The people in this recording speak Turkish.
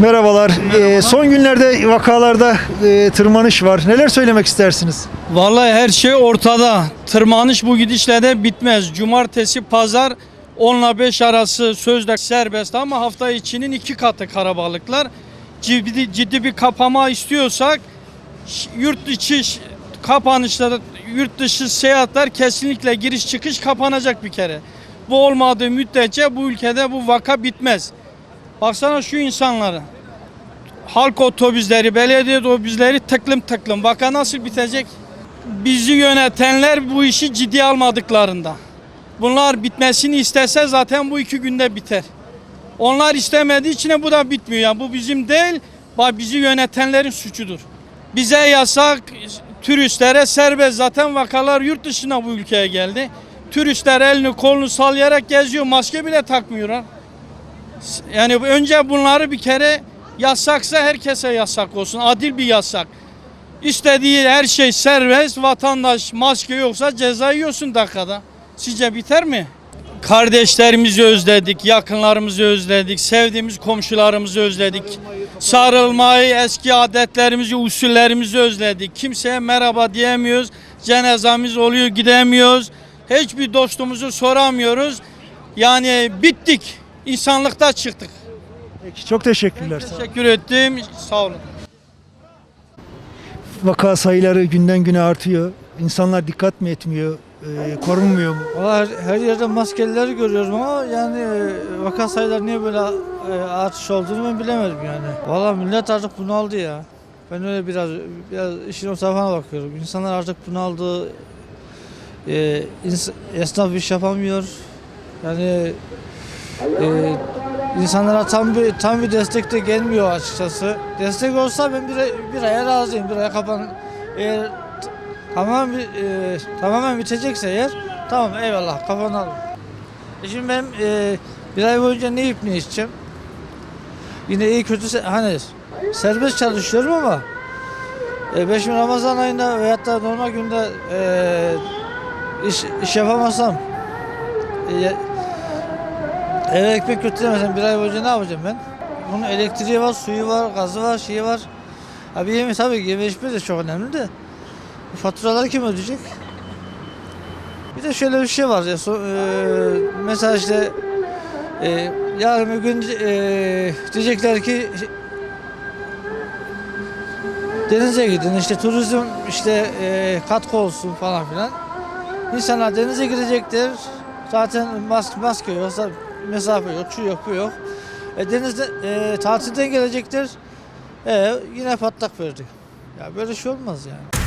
Merhabalar. Ee, son günlerde vakalarda e, tırmanış var. Neler söylemek istersiniz? Vallahi her şey ortada. Tırmanış bu gidişle de bitmez. Cumartesi, pazar 10 ile 5 arası sözde serbest ama hafta içinin iki katı karabalıklar. Ciddi, ciddi bir kapama istiyorsak yurt içi kapanışları, yurt dışı seyahatler kesinlikle giriş çıkış kapanacak bir kere. Bu olmadığı müddetçe bu ülkede bu vaka bitmez. Baksana şu insanları. Halk otobüsleri, belediye otobüsleri tıklım tıklım. Vaka nasıl bitecek? Bizi yönetenler bu işi ciddiye almadıklarında. Bunlar bitmesini istese zaten bu iki günde biter. Onlar istemediği için bu da bitmiyor. Yani bu bizim değil, bizi yönetenlerin suçudur. Bize yasak, turistlere serbest. Zaten vakalar yurt dışına bu ülkeye geldi. Turistler elini kolunu sallayarak geziyor, maske bile takmıyorlar. Yani önce bunları bir kere yasaksa herkese yasak olsun. Adil bir yasak. İstediği her şey serbest. Vatandaş maske yoksa ceza yiyorsun dakikada. Sizce biter mi? Kardeşlerimizi özledik, yakınlarımızı özledik, sevdiğimiz komşularımızı özledik. Sarılmayı, eski adetlerimizi, usullerimizi özledik. Kimseye merhaba diyemiyoruz. Cenazemiz oluyor, gidemiyoruz. Hiçbir dostumuzu soramıyoruz. Yani bittik. İnsanlıkta çıktık. Peki, çok teşekkürler. Sağ olun. Teşekkür ettim. Sağ olun. Vaka sayıları günden güne artıyor. İnsanlar dikkat mi etmiyor? Ee, korunmuyor mu? Valla her, her yerde maskelileri görüyorum ama yani e, vaka sayıları niye böyle e, artış olduğunu ben bilemedim yani. Valla millet artık bunaldı ya. Ben öyle biraz biraz işin o tarafına bakıyorum. İnsanlar artık bunaldı. E, ins- esnaf iş yapamıyor. Yani e, insanlara tam bir tam bir destek de gelmiyor açıkçası. Destek olsa ben bir, bir aya razıyım. Bir aya kapan eğer t- tamamen bir- e, tamamen bitecekse eğer tamam eyvallah kapanalım. E şimdi ben e, bir ay boyunca ne yiyip ne içeceğim? Yine iyi kötü hani serbest çalışıyorum ama e, ben şimdi Ramazan ayında veyahut da normal günde e, iş, iş yapamazsam e, Eve ekmek götüremezsem bir ay boyunca ne yapacağım ben? Bunun elektriği var, suyu var, gazı var, şeyi var. Abi yeme tabii ki yeme içme de çok önemli de. Faturaları kim ödeyecek? Bir de şöyle bir şey var ya. So, e, mesela işte e, yarın bir gün e, diyecekler ki denize gidin işte turizm işte e, katkı olsun falan filan. İnsanlar denize girecektir. Zaten maske, maske yoksa mesafe yok, şu yok, bu yok. E, denizde e, tatilden gelecektir. E, yine patlak verdi. Ya böyle şey olmaz yani.